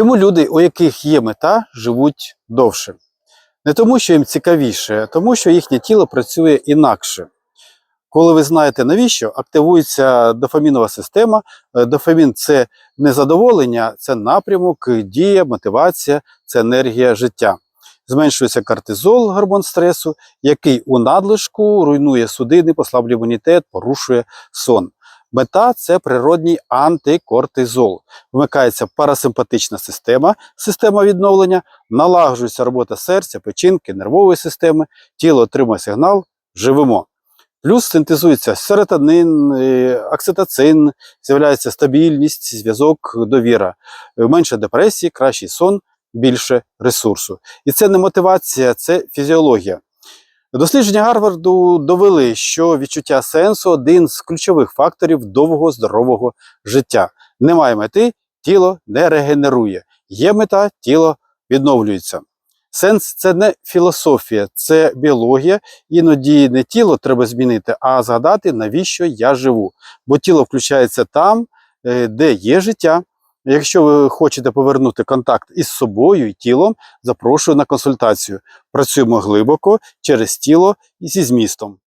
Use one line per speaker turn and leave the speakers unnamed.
Чому люди, у яких є мета, живуть довше? Не тому, що їм цікавіше, а тому, що їхнє тіло працює інакше. Коли ви знаєте навіщо, активується дофамінова система. Е, Дофамін це не задоволення, це напрямок, дія, мотивація, це енергія життя. Зменшується кортизол, гормон стресу, який у надлишку руйнує судини, послаблює імунітет, порушує сон. Мета це природній антикортизол. Вмикається парасимпатична система, система відновлення, налагоджується робота серця, печінки, нервової системи, тіло отримує сигнал, живемо. Плюс синтезується серотонин, е, окситоцин, з'являється стабільність, зв'язок, довіра. Е, Менше депресії, кращий сон, більше ресурсу. І це не мотивація, це фізіологія. Дослідження Гарварду довели, що відчуття сенсу один з ключових факторів довгого здорового життя. Немає мети, тіло не регенерує. Є мета, тіло відновлюється. Сенс це не філософія, це біологія. Іноді не тіло треба змінити, а згадати, навіщо я живу. Бо тіло включається там, е, де є життя. Якщо ви хочете повернути контакт із собою і тілом, запрошую на консультацію. Працюємо глибоко через тіло і зі змістом.